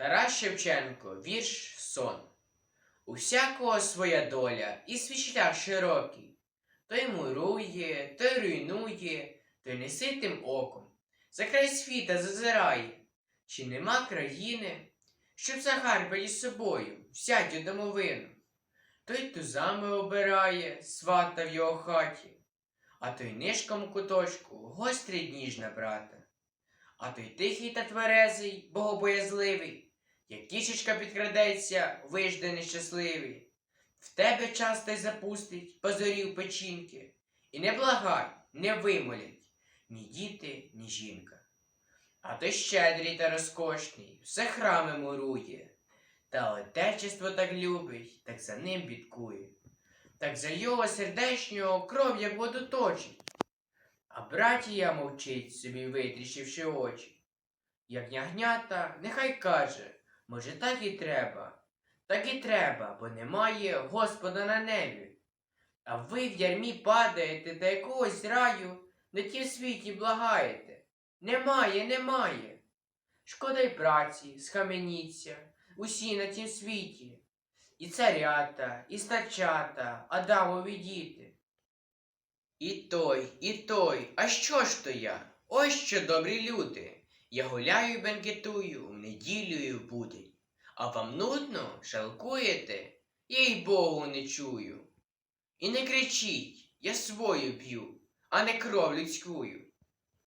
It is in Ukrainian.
Тарас Шевченко, вірш сон. У всякого своя доля і свій широкий. Той мурує, той руйнує, той неситим оком. За край світа зазирає, чи нема країни, щоб загарбали з собою у домовину. Той тузами обирає, свата в його хаті, а той нишком у куточку гострий ніж на брата. А той тихий та тверезий, богобоязливий, як кішечка підкрадеться, вижде нещасливий. В тебе часто й запустить позорів печінки, і не благай, не вимолять ні діти, ні жінка. А той щедрий та розкошний, все храми мурує, та отечество так любить, так за ним бідкує, так за його сердечнього кров як воду точить. А братія мовчить собі, витріщивши очі. Як ягнята, нехай каже, може, так і треба. Так і треба, бо немає Господа на небі. А ви в ярмі падаєте та якогось раю на тім світі благаєте. Немає, немає. Шкода й праці, схаменіться, усі на тім світі. І царята, і старчата, Адамові діти. І той, і той, а що ж то я? Ось що добрі люди. Я гуляю бенкетую, в неділю і будень. А вам нудно, жалкуєте? Їй Богу не чую. І не кричіть, я свою п'ю, а не кров людськую.